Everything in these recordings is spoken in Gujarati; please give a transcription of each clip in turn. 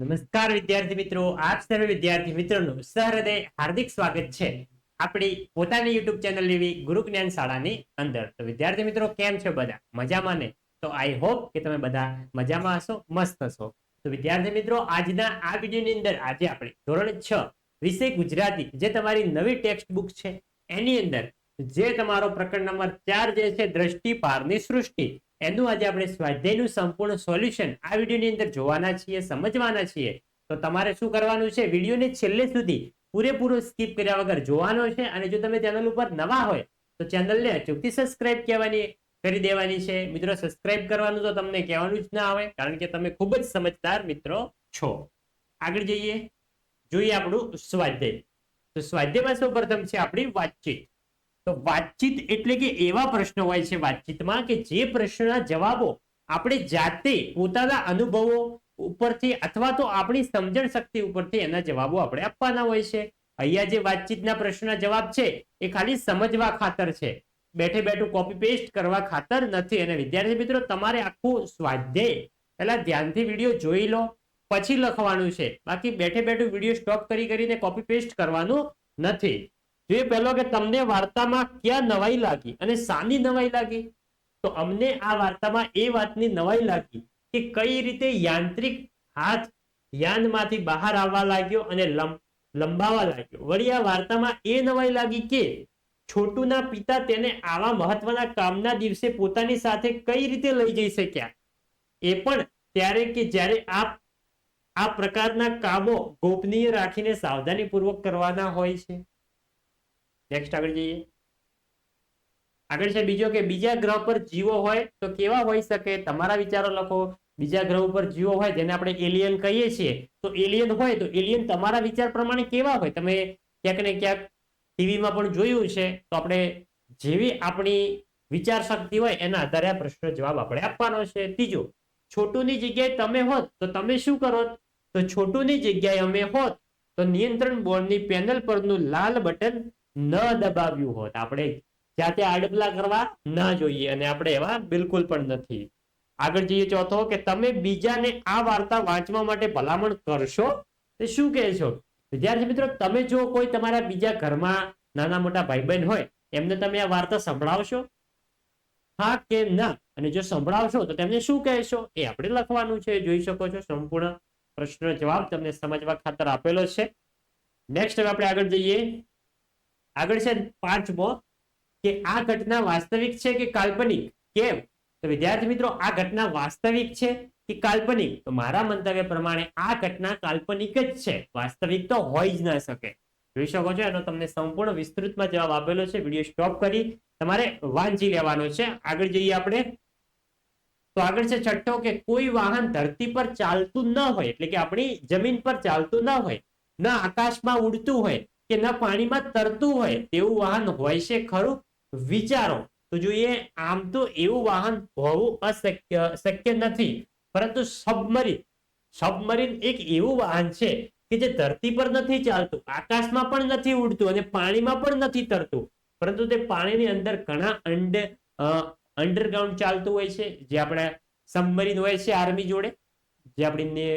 નમસ્કાર વિદ્યાર્થી મિત્રો, આપ સર્વે વિદ્યાર્થી મિત્રોનું સહૃદય હાર્દિક સ્વાગત છે આપણી પોતાની યુટ્યુબ ચેનલ એવી ગુરુ જ્ઞાન શાળાની અંદર. તો વિદ્યાર્થી મિત્રો, કેમ છો બધા? મજામાં ને? તો આઈ હોપ કે તમે બધા મજામાં હશો, મસ્ત હશો. તો વિદ્યાર્થી મિત્રો, આજના આ વિડીયોની અંદર આજે આપણે ધોરણ છ વિષય ગુજરાતી જે તમારી નવી ટેક્સ્ટ બુક છે, એની અંદર જે તમારો પ્રકરણ નંબર ચાર જે છે, દ્રષ્ટિ પારની સૃષ્ટિ એનું આજે આપણે સ્વાધ્યાયનું સંપૂર્ણ સોલ્યુશન આ વિડીયોની અંદર જોવાના છીએ, સમજવાના છીએ. તો તમારે શું કરવાનું છે? વિડીયોને છેલ્લે સુધી પૂરેપૂરો સ્કીપ કર્યા વગર જોવાનો છે અને જો તમે ચેનલ ઉપર નવા હોય, તો ચેનલને અચૂકથી સબસ્ક્રાઇબ કહેવાની કરી દેવાની છે. મિત્રો, સબસ્ક્રાઇબ કરવાનું તો તમને કહેવાનું જ ના આવે, કારણ કે તમે ખૂબ જ સમજદાર મિત્રો છો. આગળ જઈએ. જોઈએ આપણું સ્વાધ્યાય. તો સ્વાધ્યાયમાં સૌ પ્રથમ છે આપણી વાતચીત. તો વાતચીત એટલે કે એવા પ્રશ્નો હોય છે વાતચીતમાં કે જે પ્રશ્નના જવાબો આપણે જાતે પોતાના અનુભવો ઉપરથી અથવા તો આપણી સમજણ શક્તિ ઉપરથી એના જવાબો આપણે આપવાના હોય છે. અહીંયા જે વાતચીતના પ્રશ્નના જવાબ છે એ ખાલી સમજવા ખાતર છે. બેઠે બેઠું કોપી પેસ્ટ કરવા ખાતર નથી. અને વિદ્યાર્થી મિત્રો, તમારે આખું સ્વાધ્યાય પહેલા ધ્યાનથી વીડિયો જોઈ લો, પછી લખવાનું છે. બાકી બેઠે બેઠું વીડિયો સ્ટોપ કરી કરીને કોપી પેસ્ટ કરવાનું નથી. જોઈએ પહેલો કે તમને વાર્તામાં ક્યાં નવાઈ લાગી અને સાની નવાઈ લાગી? તો અમને આ વાર્તામાં એ વાતની નવાઈ લાગી કે કઈ રીતે યાંત્રિક હાથ યાનમાંથી બહાર આવવા લાગ્યો અને લંબ- લંબાવા લાગ્યો. વળી આ વાર્તામાં એ નવાઈ લાગી કે છોટુના પિતા તેને આવા મહત્વના કામના દિવસે પોતાની સાથે કઈ રીતે લઈ જઈ શક્યા? એ પણ ત્યારે કે જ્યારે આ આ પ્રકારના કામો ગોપનીય રાખીને સાવધાનીપૂર્વક કરવાના હોય છે. નેક્સ્ટ આગળ જઈએ. આગળ છે બીજો કે બીજા ગ્રહ પર જીવો હોય તો કેવા હોઈ શકે? તમારા વિચારો લખો. બીજા ગ્રહ ઉપર જીવો હોય જેને આપણે એલિયન કહીએ છીએ, તો એલિયન હોય તો એલિયન તમારા વિચાર પ્રમાણે કેવા હોય? તમે ક્યાંક ને ક્યાંક ટીવીમાં પણ જોયું છે, તો આપણે જેવી આપણી વિચાર શક્તિ હોય એના આધારે આ પ્રશ્ન જવાબ આપણે આપવાનો છે. ત્રીજો, છોટુની જગ્યાએ તમે હોત તો તમે શું કરો? તો છોટુની જગ્યાએ અમે હોત તો નિયંત્રણ બોર્ડની પેનલ પરનું લાલ બટન ન દબાવ્યું હોત. આપણે જાતે આડપલા કરવા ન જોઈએ અને આપણે એવા બિલકુલ પણ નથી. આગળ જઈએ ચોથો, કે તમે બીજાને આ વાર્તા વાંચવા માટે ભલામણ કરશો, તે શું કહે છો વિદ્યાર્થી મિત્રો, તમે જો કોઈ તમારા બીજા ઘરમાં નાના મોટા ભાઈ બહેન હોય, એમને તમે આ વાર્તા સંભળાવશો? હા કે ના? અને જો સંભળાવશો, તો તેમને શું કહેશો? એ આપણે લખવાનું છે, જોઈ શકો છો, સંપૂર્ણ પ્રશ્નનો જવાબ તમને સમજવા ખાતર આપેલો છે. નેક્સ્ટ હવે આપણે આગળ જઈએ. આગળ છે પાંચમો કે આ ઘટના વાસ્તવિક છે કે કાલ્પનિક? કેમ? તો વિદ્યાર્થી મિત્રો, આ ઘટના વાસ્તવિક છે કે કાલ્પનિક? તો મારા મંતવ્ય પ્રમાણે આ ઘટના કાલ્પનિક જ છે. વાસ્તવિક તો હોય જ ના શકે. જોઈ શકો છો, એનો તમને સંપૂર્ણ વિસ્તૃતમાં જવાબ આપેલો છે. વીડિયો સ્ટોપ કરી તમારે વાંચી લેવાનો છે. આગળ જઈએ આપણે. તો આગળ છે છઠ્ઠો, કે કોઈ વાહન ધરતી પર ચાલતું ન હોય, એટલે કે આપણી જમીન પર ચાલતું ન હોય, ન આકાશમાં ઉડતું હોય કે ન પાણીમાં તરતું હોય તેવું વાહન હોય છે ખરું? વિચારો. તો જોઈએ, આમ તો એવું વાહન હોવું અશક્ય, શક્ય નથી. પરંતુ સબમરીન સબમરીન એક એવું વાહન છે કે જે ધરતી પર નથી ચાલતું, આકાશમાં પણ નથી ઉડતું અને પાણીમાં પણ નથી તરતું. પરંતુ તે પાણીની અંદર ઘણા અંડ અંડરગ્રાઉન્ડ ચાલતું હોય છે. જે આપણા સબમરીન હોય છે આર્મી જોડે. જે આપણી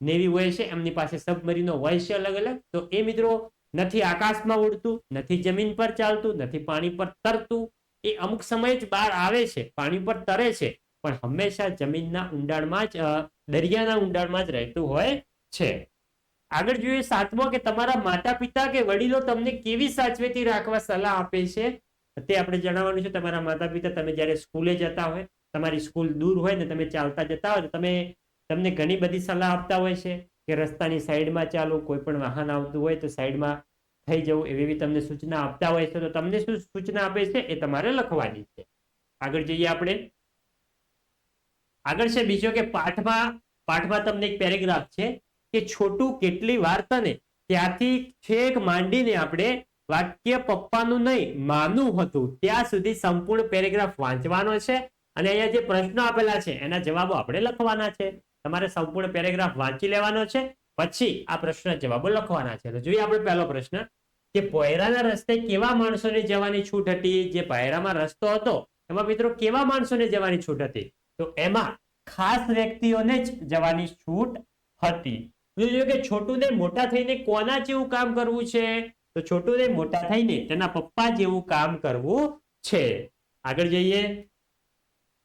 નેવી હોય છે, એમની પાસે સબમરીનો હોય છે અલગ અલગ તો એ મિત્રો નથી આકાશમાં ઉડતું, નથી જમીન પર ચાલતું, નથી પાણી પર તરતું. એ અમુક સમયે જ બહાર આવે છે, પાણી પર તરે છે, પણ હંમેશા જમીનના ઊંડાણમાં જ દરિયાના ઊંડાણમાં જ રહેતું હોય છે. આગળ જોઈએ સાતમો કે તમારા માતા પિતા કે વડીલો તમને કેવી સાચવેતી રાખવા સલાહ આપે છે? તે આપણે જણાવવાનું છે. તમારા માતા પિતા તમે જ્યારે સ્કૂલે જતા હોય, તમારી સ્કૂલ દૂર હોય ને તમે ચાલતા જતા હોય, તો તમે, તમને ઘણી બધી સલાહ આપતા હોય છે. કે રસ્તાની સાઈડમાં ચાલો, કોઈ પણ વાહન આવતું હોય તો સાઈડમાં થઈ જવું, એવી એવી તમને સૂચના આપતા હોય છે, તો તમને શું સૂચના આપે છે એ તમારે લખવાની છે. આગળ જઈએ આપણે. આગળ છે બીજો કે પાઠમાં પાઠમાં તમને એક પેરેગ્રાફ છે કે છોટું કેટલી વાર તને, ત્યાંથી છેક માંડીને આપણે વાક્ય પપ્પાનું નહીં, માનું હતું. ત્યાં સુધી સંપૂર્ણ પેરેગ્રાફ વાંચવાનો છે અને અહીંયા જે પ્રશ્નો આપેલા છે, એના જવાબો આપણે લખવાના છે. તમારે સંપૂર્ણ પેરેગ્રાફ વાંચી લેવાનો છે. પછી આ પ્રશ્ન જવાબો લખવાના છે. તો જોઈએ આપણે પહેલો પ્રશ્ન. કે પોયરાના રસ્તે કેવા માણસોને જવાની છૂટ હતી? જે પાયરામાં રસ્તો હતો. એમાં મિત્રો કેવા માણસોને જવાની છૂટ હતી? તો એમાં ખાસ વ્યક્તિઓને જ જવાની છૂટ હતી. જોઈએ કે છોટુને મોટા થઈને કોના જેવું કામ કરવું છે? તો છોટુને મોટા થઈને તેના પપ્પા જેવું કામ કરવું છે. આગળ જઈએ.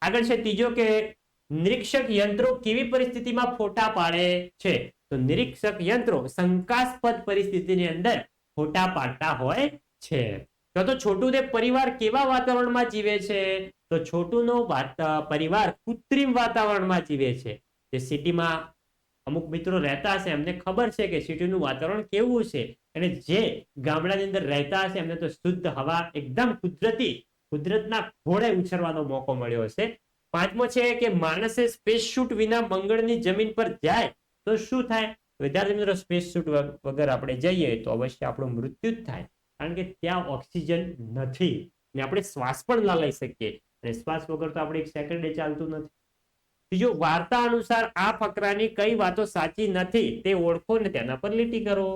આગળ છે ત્રીજો કે નિરીક્ષક યંત્રો કેવી પરિસ્થિતિમાં ફોટા પાડે છે? તો નિરીક્ષક યંત્રો શંકાસ્પદ પરિસ્થિતિની અંદર ફોટા પાડતા હોય છે. તો તો છોટુને પરિવાર કેવા વાતાવરણમાં જીવે છે? તો છોટુનો પરિવાર કૃત્રિમ વાતાવરણમાં જીવે છે. જે સિટીમાં અમુક મિત્રો રહેતા હશે, એમને ખબર છે કે સિટીનું વાતાવરણ કેવું છે. અને જે ગામડાની અંદર રહેતા હશે, એમને તો શુદ્ધ હવા, એકદમ કુદરતી, કુદરતના ઘોડે ઉછરવાનો મોકો મળ્યો હશે. પાંચમો છે કે માણસે સ્પેસ શૂટ વિના મંગળની જમીન પર જાય તો શું થાય? વિદ્યાર્થી મિત્રો સ્પેસ શૂટ વગર આપણે જઈએ તો અવશ્ય આપણું મૃત્યુ જ થાય. કારણ કે ત્યાં ઓક્સિજન નથી. ને આપણે શ્વાસ પણ ના લઈ શકીએ. અને શ્વાસ વગર તો આપણે એક સેકન્ડે ચાલતું નથી. ત્રીજો વાર્તા અનુસાર આ ફકરાની કઈ વાતો સાચી નથી તે ઓળખો ને તેના પર લીટી કરો.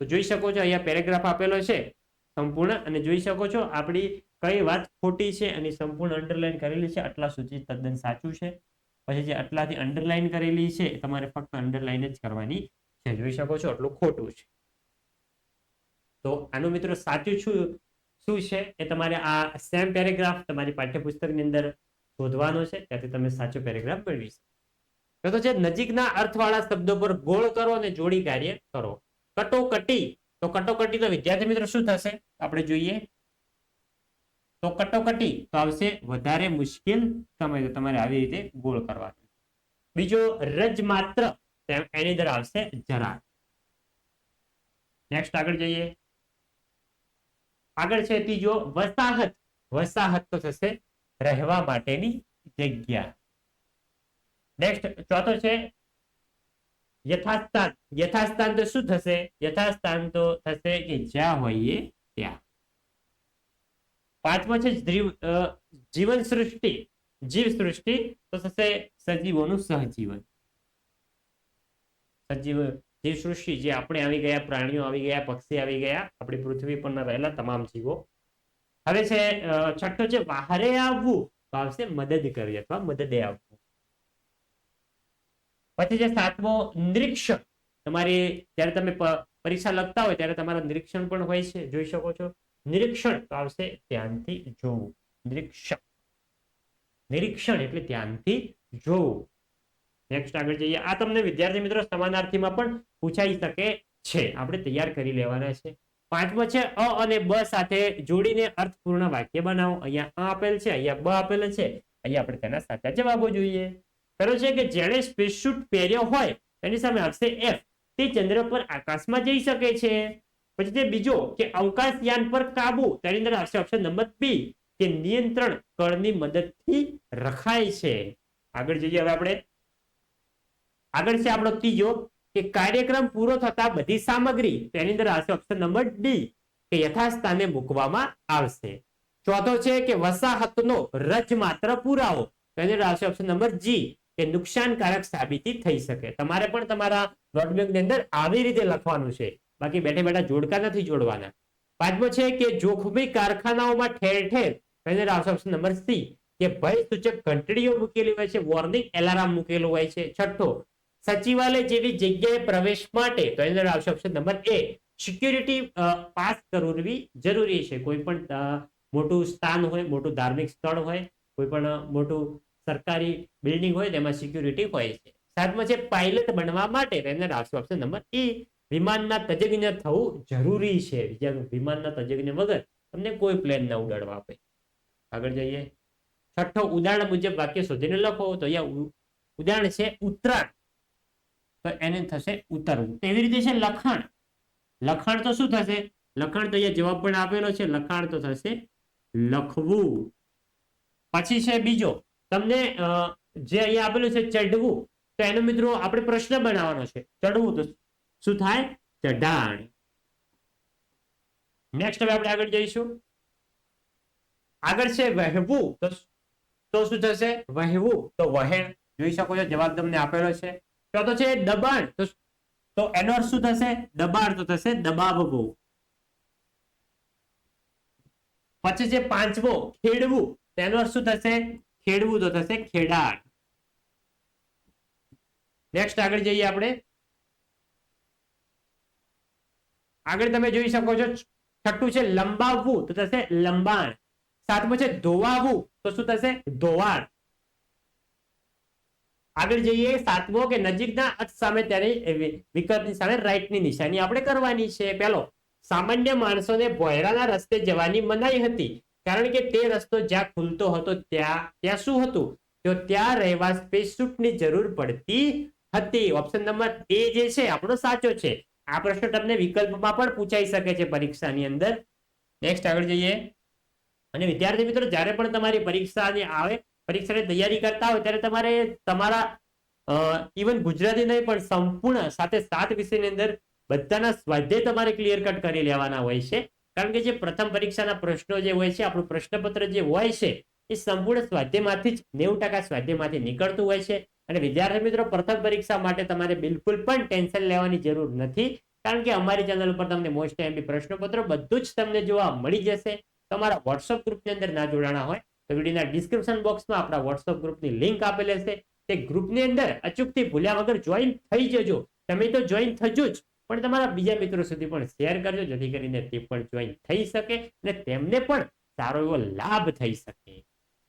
તો જોઈ શકો છો, અહીંયા પેરેગ્રાફ આપેલો છે સંપૂર્ણ. અને જોઈ શકો છો, આપણી કઈ વાત ખોટી છે અને સંપૂર્ણ અંડરલાઈન કરેલી છે, આટલા સુધી તદ્દન સાચું છે. પછી જે આટલાથી અંડરલાઈન કરેલી છે તમારે ફક્ત અંડરલાઈન જ કરવાની છે. જોઈ શકો છો આટલું ખોટું છે. તો આનું મિત્રો સાચું શું શું છે? એ તમારે આ સેમ પેરેગ્રાફ તમારી પાઠ્યપુસ્તકની અંદર શોધવાનો છે. ત્યાંથી તમે સાચો પેરેગ્રાફ મેળવી શકો. તો જે નજીકના અર્થવાળા શબ્દો પર ગોળ કરો અને જોડી કાર્ય કરો. કટોકટી, તો કટોકટી તો વિદ્યાર્થી મિત્રો શું થશે? આપણે જોઈએ. તો કટોકટી, તો આવશે વધારે મુશ્કેલ સમય તો તમારે આવી રીતે ગોળ કરવાનો. બીજો રજ માત્ર એની અંદર આવશે જરા નેક્સ્ટ આગળ જઈએ. આગળ છે ત્રીજો વસાહત. વસાહત તો થશે રહેવા માટેની જગ્યા. નેક્સ્ટ ચોથો છે યથાસ્થાન. યથાસ્થાન તો શું થશે? યથાસ્થાન તો થશે કે જ્યાં હોઈએ ત્યાં. પાંચમો છે જીવન સૃષ્ટિ જીવ સૃષ્ટિ તો થશે સજીવોનું સહજીવન. સજીવ જીવ સૃષ્ટિ જે આપણે આવી ગયા, પ્રાણીઓ આવી ગયા, પક્ષી આવી ગયા, આપણી પૃથ્વી પરના રહેલા તમામ જીવો. હવે છે છઠ્ઠો છે બહારે આવવું. આવશે મદદ કરવી અથવા મદદે આવવું. પછી છે, સાતમો, નિરીક્ષક. તમારી, જ્યારે તમે પરીક્ષા લખતા હોય, ત્યારે તમારા નિરીક્ષણ પણ હોય છે, જોઈ શકો છો. નિરીક્ષણ તો આવશે ધ્યાનથી જોવું. નિરીક્ષક નિરીક્ષણ એટલે ધ્યાનથી જોવું. નેક્સ્ટ આગળ જઈએ. આ તમને વિદ્યાર્થી મિત્રો સમાનાર્થીમાં પણ પૂછાઈ શકે છે. આપણે તૈયાર કરી લેવાના છે. પાંચમો છે, અ અને બ સાથે જોડીને અર્થપૂર્ણ વાક્ય બનાવો. અહીંયા અ આપેલ છે, અહીંયા બ આપેલ છે. અહીંયા આપણે તેના સાચા જવાબો જોઈએ. ખરો છે કે જેણે સ્પેસ શૂટ પહેર્યો હોય, તેની સામે આવશે એફ તે ચંદ્ર પર આકાશમાં જઈ શકે છે. પછી તે બીજો કે અવકાશયાન પર કાબુ. તેની અંદર આવશે ઓપ્શન નંબર બી કે નિયંત્રણ કળની મદદથી રખાય છે. આગળ જઈએ હવે આપણે. આગળ છે આપણો ત્રીજો, કે કાર્યક્રમ પૂરો થતા બધી સામગ્રી. તેની અંદર આવશે ઓપ્શન નંબર ડી કે યથાસ્થાને મૂકવામાં આવશે. ચોથો છે કે વસાહતનો રજ માત્ર પુરાવો. તેની અંદર આવશે ઓપ્શન નંબર જી કે નુકસાનકારક સાબિતી થઈ શકે. તમારે પણ તમારા નોટબુકની અંદર આવી રીતે લખવાનું છે. બાકી બેઠા બેઠા જોડકા નથી જોડવાના. પાંચમો છે કે જોખમી કારખાનાઓમાં ઠેર ઠેર તેની ઓપ્શન નંબર સી, કે ભય સૂચક ઘંટડીઓ મૂકેલી હોય છે વોર્નિંગ એલાર્મ મૂકેલું હોય છે. છઠ્ઠો, સચિવાલય જેવી જગ્યાએ પ્રવેશ માટે, તો એની અંદર આવશે ઓપ્શન નંબર એ સિક્યુરિટી પાસ કરવી જરૂરી છે. કોઈ પણ મોટું સ્થાન હોય, મોટું ધાર્મિક સ્થળ હોય, કોઈ પણ મોટું સરકારી બિલ્ડિંગ હોય, તેમાં સિક્યુરિટી હોય છે. સાતમાં છે પાયલટ બનવા માટે તેની અંદર આવશે ઓપ્શન નંબર એ વિમાનના તજજ્ઞ થવું જરૂરી છે. વિમાનના તજજ્ઞ વગર તમને કોઈ પ્લેન ના ઉડાડવા આપે. આગળ જઈએ. છઠ્ઠો ઉદાહરણ મુજબ વાક્ય શોધીને લખો. તો અહીંયા ઉદાહરણ છે ઉત્તરાયણ. તો એને થશે ઉતરવું. એવી રીતે છે લખાણ. લખાણ તો શું થશે? લખાણ તો અહીંયા જવાબ પણ આપેલો છે. લખાણ તો થશે લખવું. પછી છે બીજો. તમને જે અહીંયા આપેલું છે ચડવું તો એનો મિત્રો આપણે પ્રશ્ન બનાવવાનો છે. ચડવું તો શું થાય? ચઢાણ. નેક્સ્ટ હવે આપણે આગળ જઈશું. આગળ છે વહેવું. તો તો શું થશે? વહેવું. તો વહેણ. જોઈ શકો છો, જવાબ તમને આપેલો છે. ચોથો છે દબાણ. તો એનો અર્થ શું થશે? દબાણ તો થશે દબાવવું. પછી છે પાંચમો, ખેડવું. તેનો અર્થ શું થશે? ખેડવું તો થશે ખેડાણ. નેક્સ્ટ આગળ જઈએ આપણે. આગળ તમે જોઈ શકો છો, છઠ્ઠું છે લંબાવવું, તો થશે લંબાણ. સાતમું છે ધોવાવું, તો શું થશે? ધોવાણ. આગળ જઈએ, સાતમો કે નજીકના અર્થ સામે તેની વિકલ્પની સામે રાઈટની નિશાની આપણે કરવાની છે. પેલો સામાન્ય માણસોને ભોયરાના રસ્તે જવાની મનાઈ હતી, કારણ કે તે રસ્તો જ્યાં ખુલતો હતો ત્યાં ત્યાં શું હતું? તો ત્યાં રહેવા સ્પેસસૂટની જરૂર પડતી હતી. ઓપ્શન નંબર એ જે છે, આપણો સાચો છે. આ પ્રશ્ન તમને વિકલ્પમાં પણ પૂછાઈ શકે છે પરીક્ષાની અંદર. નેક્સ્ટ આગળ જઈએ. અને વિદ્યાર્થી મિત્રો, જ્યારે પણ તમારી પરીક્ષાની આવે, પરીક્ષાની તૈયારી કરતા હોય, ત્યારે તમારે તમારા ઇવન ગુજરાતી નહીં, પણ સંપૂર્ણ સાથે સાત વિષયની અંદર બધાના સ્વાધ્યાય તમારે ક્લિયર કટ કરી લેવાના હોય છે. કારણ કે જે પ્રથમ પરીક્ષાના પ્રશ્નો જે હોય છે, આપણું પ્રશ્નપત્ર જે હોય છે, એ સંપૂર્ણ સ્વાધ્યાયમાંથી જ નેવું ટકા સ્વાધ્યાયમાંથી નીકળતું હોય છે. અને વિદ્યાર્થી મિત્રો, પ્રથમ પરીક્ષા માટે તમારે બિલકુલ પણ ટેન્શન લેવાની જરૂર નથી, કારણ કે અમારી ચેનલ ઉપર તમને મોસ્ટ એમપી પ્રશ્નપત્રો બધું જ તમને જોવા મળી જશે. તમારા વોટ્સઅપ ગ્રુપની અંદર ના જોડાણા હોય તો વિડીયોના ડિસ્ક્રિપ્શન બોક્સમાં આપણા વોટ્સઅપ ગ્રુપની લિંક આપેલી હશે. તે ગ્રુપની અંદર અચૂકથી ભૂલ્યા વગર જોઈન થઈ જજો. તમે તો જોઈન થજો જ, પણ તમારા બીજા મિત્રો સુધી પણ શેર કરજો, જેથી કરીને તે પણ જોઈન થઈ શકે અને તેમને પણ સારો એવો લાભ થઈ શકે.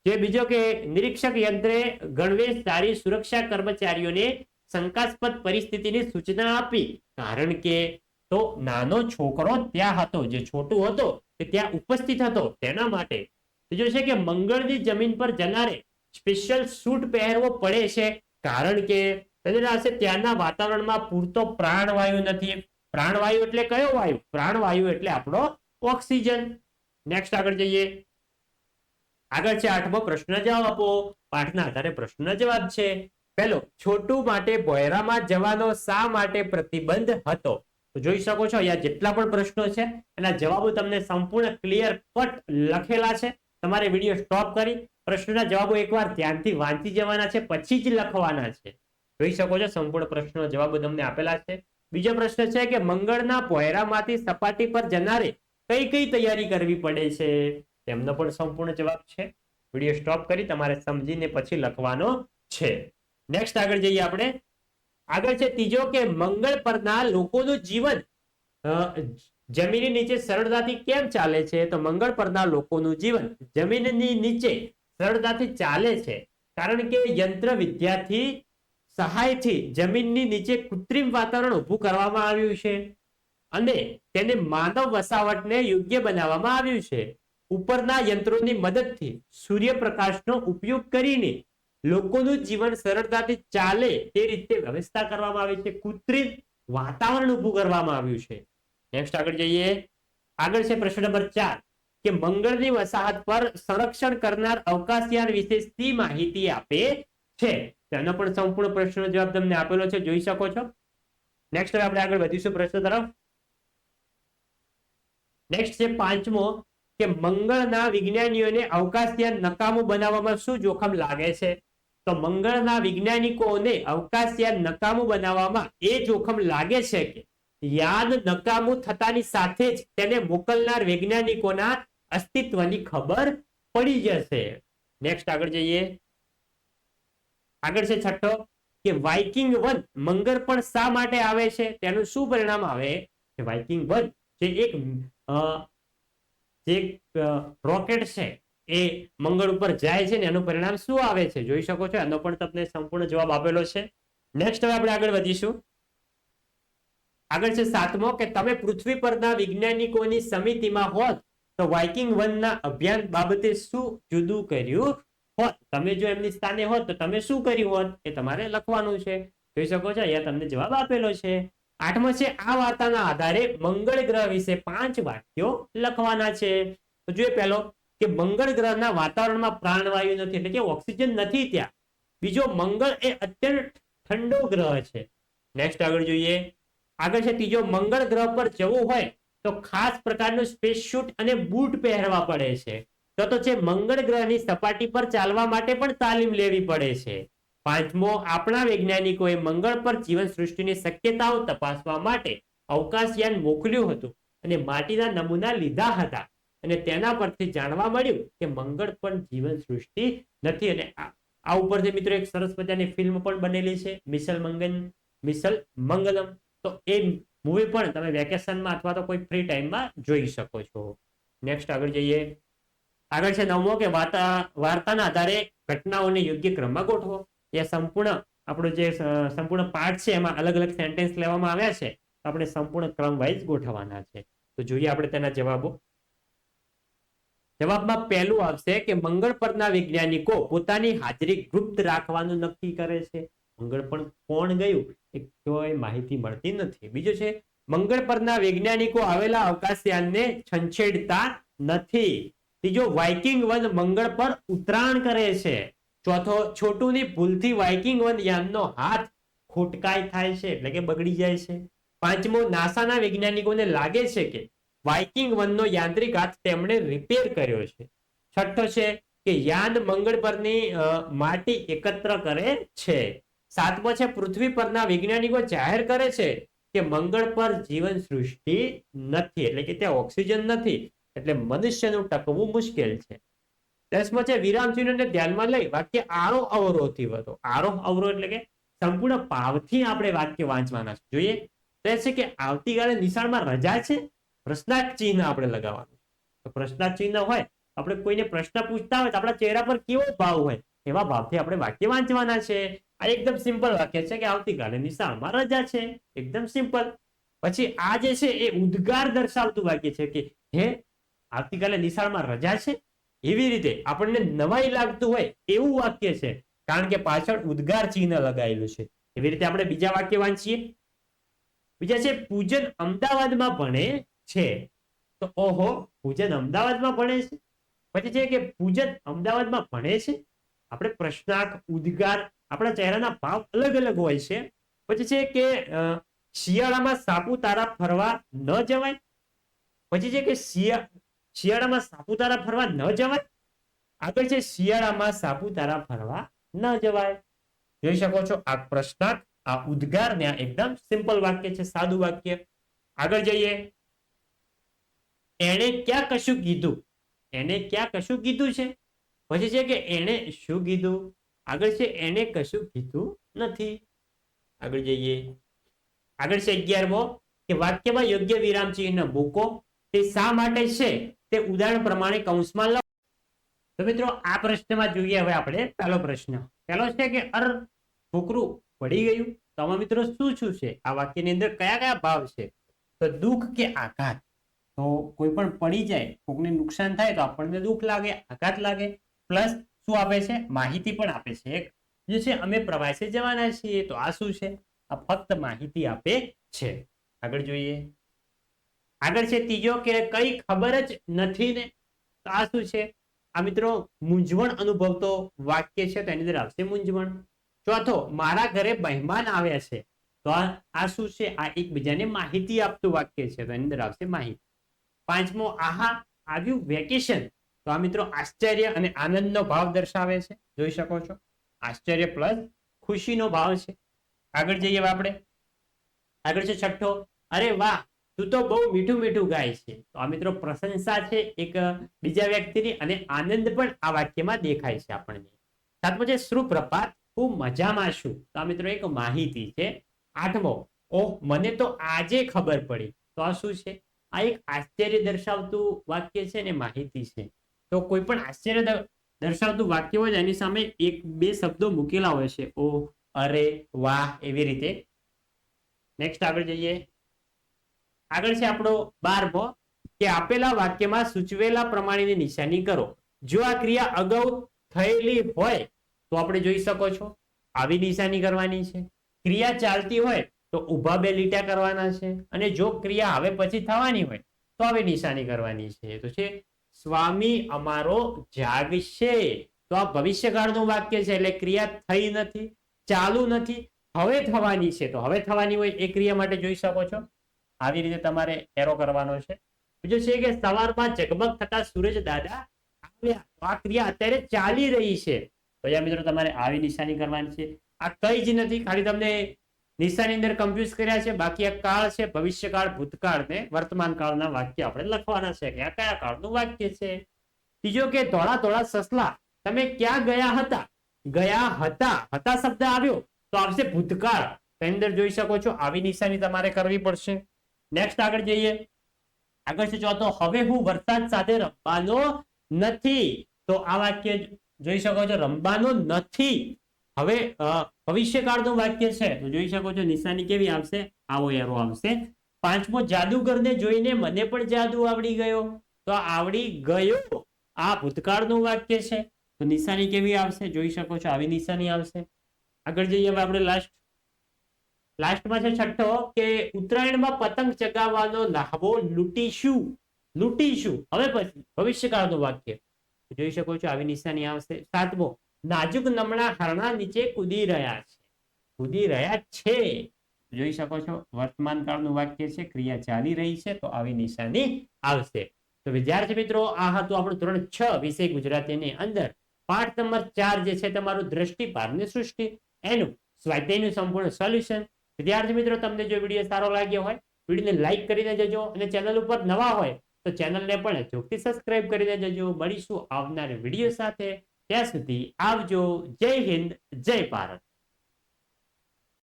જે બીજો કે નિરીક્ષક યંત્રે ગણવેશ સારી સુરક્ષા કર્મચારીઓને શંકાસ્પદ પરિસ્થિતિની સૂચના આપી. કારણ કે તો નાનો છોકરો ત્યાં હતો, જે છોટું હતો, તે ત્યાં ઉપસ્થિત હતો તેના માટે. બીજું છે કે મંગળની જમીન પર જનારે સ્પેશિયલ સૂટ પહેરવો પડે છે. કારણ કે પાસે ત્યાંના વાતાવરણમાં પૂરતો પ્રાણવાયુ નથી. પ્રાણવાયુ એટલે કયો વાયુ? પ્રાણવાયુ એટલે આપણો ઓક્સિજન. નેક્સ્ટ આગળ જઈએ. આગળ છે આઠમો પ્રશ્ન જવાબ. આપો પાઠના આધારે પ્રશ્ન જવાબ છે. પહેલો, છોટું માટે ભોયરામાં જવાનો શા માટે પ્રતિબંધ હતો? તો જોઈ શકો છો, અહીંયા જેટલા પણ પ્રશ્નો છે, એના જવાબો તમને સંપૂર્ણ ક્લિયર કટ લખેલા છે. તમારે વીડિયો સ્ટોપ કરી પ્રશ્નના જવાબો એકવાર ધ્યાનથી વાંચી જવાના છે, પછી જ લખવાના છે. જોઈ શકો છો, સંપૂર્ણ પ્રશ્નો જવાબો તમને આપેલા છે. બીજો પ્રશ્ન છે કે, મંગળના ભોયરામાંથી સપાટી પર જનારે કઈ કઈ તૈયારી કરવી પડે છે? તેમનો પણ સંપૂર્ણ જવાબ છે. વીડિયો સ્ટોપ કરી તમારે સમજીને પછી લખવાનો છે. નેક્સ્ટ આગળ જઈએ આપણે. આગળ છે ત્રીજો કે મંગળ પરના લોકોનું જીવન. જમીનની નીચે સરળતાથી કેમ ચાલે છે? તો મંગળ પરના લોકોનું જીવન જમીનની નીચે સરળતાથી ચાલે છે. કારણ કે યંત્ર વિદ્યાથી સહાયથી જમીનની નીચે કૃત્રિમ વાતાવરણ ઊભું કરવામાં આવ્યું છે. અને તેને માનવ વસાવટને યોગ્ય બનાવવામાં આવ્યું છે. ઉપરના યંત્રોની મદદથી સૂર્યપ્રકાશનો ઉપયોગ કરીને લોકોનું જીવન સરળતાથી ચાલે તે રીતે વ્યવસ્થા કરવામાં આવી છે. કૃત્રિમ વાતાવરણ ઊભું કરવામાં આવ્યું છે. નેક્સ્ટ આગળ જઈએ. આગળ છે પ્રશ્ન નંબર ચાર, કે મંગળની વસાહત પર સંરક્ષણ કરનાર અવકાશયાન વિશે શી માહિતી આપે છે? તેનો પણ સંપૂર્ણ પ્રશ્નનો જવાબ તમને આપેલો છે. જોઈ શકો છો. નેક્સ્ટ હવે આપણે આગળ વધીશું પ્રશ્ન તરફ. નેક્સ્ટ છે પાંચમો કે મંગળના વિજ્ઞાનીઓને અવકાશયાન નકામું બનાવવામાં શું જોખમ લાગે છે? તો મંગળના વૈજ્ઞાનિકોને અવકાશયાન નકામું બનાવવામાં એ જોખમ લાગે છે કે યાન નકામું થતાની સાથે જ તેને મોકલનાર વૈજ્ઞાનિકોના અસ્તિત્વની ખબર પડી જશે. નેક્સ્ટ આગળ જઈએ. આગળ છે છઠ્ઠો, કે વાઇકિંગ વન મંગળ પણ શા માટે આવે છે? તેનું શું પરિણામ આવે? કે વાઇકિંગ વન જે એક જે રોકેટ છે, એ મંગળ ઉપર જાય છે ને એનું પરિણામ શું આવે છે? જોઈ શકો છો? એનો પણ તમને સંપૂર્ણ જવાબ આપેલો છે. નેક્સ્ટ હવે આપણે આગળ વધીશું. આગળ છે સાતમો કે તમે પૃથ્વી પરના વૈજ્ઞાનિકોની સમિતિમાં હોત તો વાઇકિંગ વનના અભિયાન બાબતે શું જુદું કર્યું હોત? તમે જો એમની સ્થાને હોત તો તમે શું કર્યું હોત? એ તમારે લખવાનું છે. જોઈ શકો છો? અહીંયા તમને જવાબ આપેલો છે. આઠમો છે, આ વાર્તાના આધારે મંગળ ગ્રહ વિશે પાંચ વાક્યો લખવાના છે. તો જોઈએ પહેલો, કે મંગળ ગ્રહના વાતાવરણમાં પ્રાણવાયુ નથી, એટલે કે ઓક્સિજન નથી ત્યાં. બીજો, મંગળ એ અત્યંત ઠંડો ગ્રહ છે. નેક્સ્ટ આગળ જોઈએ. આગળ છે, ત્રીજો, મંગળ ગ્રહ પર જવું હોય તો ખાસ પ્રકારનું સ્પેસ શૂટ અને બૂટ પહેરવા પડે છે. તો છે, મંગળ ગ્રહની સપાટી પર ચાલવા માટે પણ તાલીમ લેવી પડે છે. પાંચમો, આપણા વૈજ્ઞાનિકોએ મંગળ પર જીવન સૃષ્ટિની શક્યતાઓ તપાસવા માટે અવકાશયાન મોકલ્યું હતું અને માટીના નમૂના લીધા હતા. અને તેના પરથી જાણવા મળ્યું કે મંગળ પણ જીવન સૃષ્ટિ નથી અને આ ઉપરથી મિત્રો એક સરસ મજાની ફિલ્મ પણ બનેલી છે, મિસલ મંગન, મિસલ મંગલમ. તો એ મૂવી પણ તમે વેકેશનમાં અથવા તો કોઈ ફ્રી ટાઈમમાં જોઈ શકો છો. નેક્સ્ટ આગળ જઈએ. આગળ છે નવમો કે વાર્તા, વાર્તાના આધારે ઘટનાઓને યોગ્ય ક્રમમાં ગોઠવો. એ સંપૂર્ણ આપણો જે સંપૂર્ણ પાઠ છે, એમાં અલગ અલગ સેન્ટેન્સ લેવામાં આવ્યા છે આપણે સંપૂર્ણ ક્રમ વાઇઝ ગોઠવવાના છે. તો જોઈએ આપણે તેના જવાબો. જવાબમાં પહેલું આવશે કે મંગળ પરના વૈજ્ઞાનિકો પોતાની હાજરી ગુપ્ત રાખવાનું નક્કી કરે છે. મંગળ પર કોણ ગયું? એ કોઈ માહિતી મળતી નથી. બીજું છે, મંગળ પરના વૈજ્ઞાનિકો આવેલા અવકાશયાનને છંછેડતા નથી. ત્રીજો, વાઇકિંગ વન મંગળ પર ઉતરાણ કરે છે. ચોથો, છોટુની ભૂલથી વાઇકિંગ વન યાનનો હાથ ખોટકાય થાય છે, એટલે કે બગડી જાય છે. પાંચમો, નાસાના વૈજ્ઞાનિકોને લાગે છે કે વાઇકિંગ વનનો યાંત્રિક હાથ તેમણે રિપેર કર્યો છે. છઠ્ઠો છે કે યાન મંગળ પરની માટી એકત્ર કરે છે. સાતમો છે, પૃથ્વી પરના વૈજ્ઞાનિકો જાહેર કરે છે કે મંગળ પર જીવન સૃષ્ટિ નથી, એટલે કે ત્યાં ઓક્સિજન નથી, એટલે મનુષ્યનું ટકવું મુશ્કેલ છે. દસમો છે, વિરામચિહ્નને ધ્યાનમાં લઈ વાક્ય આરોહ અવરોહથી વધો. આરોહ અવરોહ એટલે કે સંપૂર્ણ ભાવથી આપણે વાક્ય વાંચવાના છે. જોઈએ, તો છે કે આવતીકાલે નિશાળમાં રજા છે પ્રશ્નાર્થ ચિહ્ન આપણે લગાવવાનું. તો પ્રશ્નાર્થ ચિહ્ન હોય, આપણે કોઈને પ્રશ્ન પૂછતા હોય તો આપણા ચહેરા પર કેવો ભાવ હોય, એવા ભાવથી આપણે વાક્ય વાંચવાના છે. આ એકદમ સિમ્પલ વાક્ય છે કે આવતીકાલે નિશાળમાં રજા છે. એકદમ સિમ્પલ. પછી આ જે છે એ ઉદ્ગાર દર્શાવતું વાક્ય છે કે, હે, આવતીકાલે નિશાળમાં રજા છે? એવી રીતે આપણને નવાઈ લાગતું હોય એવું વાક્ય છે. કારણ કે પાછળ ઉદ્ગાર ચિહ્ન લગાવેલું છે. એવી રીતે આપણે બીજા વાક્ય વાંચીએ. બીજા છે, પૂજન અમદાવાદમાં ભણે છે. તો ઓહો, પૂજન અમદાવાદમાં ભણે છે? પછી છે કે, પૂજન અમદાવાદમાં ભણે છે? આપણે પ્રશ્નાર્થ, ઉદ્ગાર, આપણા ચહેરાના ભાવ અલગ અલગ હોય છે. પછી છે કે શિયાળામાં સાપુતારા ફરવા ન જવાય? પછી છે કે, શિયા શિયાળામાં સાપુતારા ફરવા ન જવાય? આગળ છે શિયાળામાં સાપુતારા ફરવા ન જવાય. જોઈ શકો છો આ પ્રશ્નાર્થ, આ ઉદ્ગાર ને એકદમ સિમ્પલ વાક્ય છે, સાદું વાક્ય. આગળ જઈએ. એણે ક્યાં કશું કીધું? એને ક્યાં કશું કીધું છે? પછી છે કે એણે શું કીધું? આગળ છે એણે કશું કીધું નથી. આગળ જઈએ. આગળ છે અગિયારમો, કે વાક્યમાં યોગ્ય વિરામ ચિહ્ન મૂકો. તે શા માટે છે? તે ઉદાહરણ પ્રમાણે કૌંસમાં લખો તો મિત્રો, આ પ્રશ્નમાં જોઈએ હવે આપણે પહેલો પ્રશ્ન. પહેલો છે કે, અર છોકરું પડી ગયું. તો આમાં મિત્રો શું શું છે? આ વાક્યની અંદર કયા કયા ભાવ છે? તો દુઃખ કે આઘાત? તો કોઈ પણ પડી જાય, કોકને નુકસાન થાય તો આપણને દુઃખ લાગે, આઘાત લાગે. પ્લસ શું આપે છે? માહિતી પણ આપે છે. જે છે, અમે પ્રવાસે જવાના છીએ. તો આ શું છે? આ ફક્ત માહિતી આપે છે. આગળ જોઈએ. આગળ છે ત્રીજો કે કઈ ખબર જ નથી ને? તો આ શું છે? આ મિત્રો મૂંઝવણ અનુભવતો વાક્ય છે તો એની અંદર આવશે મૂંઝવણ. ચોથો, મારા ઘરે મહેમાન આવ્યા છે. તો આ શું છે? આ એકબીજાને માહિતી આપતું વાક્ય છે તો એની અંદર આવશે માહિતી. પાંચમો, આહા, આવ્યું વેકેશન. તો આ મિત્રો આશ્ચર્ય અને આનંદનો ભાવ દર્શાવે છે. જોઈ શકો છો? આશ્ચર્ય પ્લસ ખુશીનો ભાવ છે. આગળ જઈએ આપણે. આગળ છે છઠ્ઠો. અરે વાહ તું તો બહુ મીઠું મીઠું ગાય છે. તો આ મિત્રો પ્રશંસા છે એક બીજા વ્યક્તિની અને આનંદ પણ આ વાક્યમાં દેખાય છે આપણને. સાતમો છે સુપ્રભાત હું મજામાં છું. તો આ મિત્રો એક માહિતી છે. આઠમો, ઓહ, મને તો આજે ખબર પડી. તો આ શું છે? આ એક આશ્ચર્ય દર્શાવતું વાક્ય છે ને માહિતી છે. તો કોઈ પણ આશ્ચર્ય દર્શાવતું વાક્ય હોય, એની સામે એક, બે શબ્દો મૂકેલા હોય છે. ઓહ, અરે વાહ, એવી રીતે. નેક્સ્ટ આગળ જઈએ. આગળ છે આપણો બારમો, કે આપેલા વાક્યમાં સૂચવેલા પ્રમાણેની નિશાની કરો. જો આ ક્રિયા અગાઉ થયેલી હોય, તો આપણે જોઈ શકો છો, આવી નિશાની કરવાની છે. ક્રિયા ચાલતી હોય, તો ઊભા બે લીટા કરવાના છે. અને જો ક્રિયા હવે પછી થવાની હોય, તો હવે નિશાની કરવાની છે. તો છે, સ્વામી, અમારો જાગશે તો આ ભવિષ્યકાળનું વાક્ય છે, એટલે ક્રિયા થઈ નથી, ચાલુ નથી, હવે થવાની છે. તો હવે થવાની હોય, એ ક્રિયા માટે જોઈ શકો છો. આવી રીતે તમારે એરો કરવાનો છે. બીજો છે કે સવારમાં જગમગ થતા સૂરજ દાદા આવ્યા. તો આ ક્રિયા અત્યારે ચાલી રહી છે. તો મિત્રો તમારે આવી નિશાની કરવાની છે. આ કઈ જ નથી, ખાલી તમને નિશાની અંદર કમ્પ્યુઝ કર્યા છે. બાકી આ કાળ છે, ભવિષ્યકાળ, ભૂતકાળ ને વર્તમાન કાળના વાક્ય આપણે લખવાના છે. કે આ કયા કાળનું વાક્ય છે? ત્રીજો કે ધોળા ધોળા સસલા, તમે ક્યાં ગયા હતા? ગયા હતા. હતા શબ્દ આવ્યો. તો આવશે ભૂતકાળ. તેની અંદર જોઈ શકો છો, આવી નિશાની તમારે કરવી પડશે. નેક્સ્ટ આગળ જઈએ. આગળ છે ચોથો, હવે હું વરસાદ સાથે રમવાનો નથી. તો આ વાક્ય જોઈ શકો છો, રમવાનો નથી. હવે ભવિષ્યકાળનું વાક્ય છે. તો જોઈ શકો છો, નિશાની કેવી આવશે? આવો એરો આવશે. પાંચમો, જાદુગરને જોઈને મને પણ જાદુ આવડી ગયો. તો આવડી ગયો. આ ભૂતકાળનું વાક્ય છે. તો નિશાની કેવી આવશે? જોઈ શકો છો, આવી નિશાની આવશે. આગળ જઈએ હવે આપણે લાસ્ટ લાસ્ટમાં છે છઠ્ઠો કે ઉત્તરાયણમાં પતંગ ચગાવવાનો લહાવો લૂંટીશું લૂંટીશું. હવે પછી ભવિષ્યકાળનું વાક્ય. જોઈ શકો છો આવી નિશાની આવશે. સાતમો, નાજુક નમણા હરણા નીચે કૂદી રહ્યા છે. કૂદી રહ્યા છે. જોઈ શકો છો વર્તમાન કાળનું વાક્ય છે, ક્રિયા ચાલી રહી છે, તો આવી નિશાની આવશે. તો વિદ્યાર્થી મિત્રો, આ હતું આપણું ધોરણ છ વિષય ગુજરાતીની અંદર. પાઠ નંબર ચાર જે છે, તમારું દ્રષ્ટિ પારની સૃષ્ટિ. એનું સ્વાધ્યાયનું સંપૂર્ણ સોલ્યુશન. વિદ્યાર્થી મિત્રો, તમને જો વીડિયો સારો લાગ્યો હોય, વિડીયોને લાઈક કરીને જજો અને ચેનલ ઉપર નવા હોય, તો ચેનલને પણ અચૂકથી સબસ્ક્રાઇબ કરીને જજો. મળીશું આવનાર વીડિયો સાથે. ત્યાં સુધી આવજો. જય હિન્દ, જય ભારત.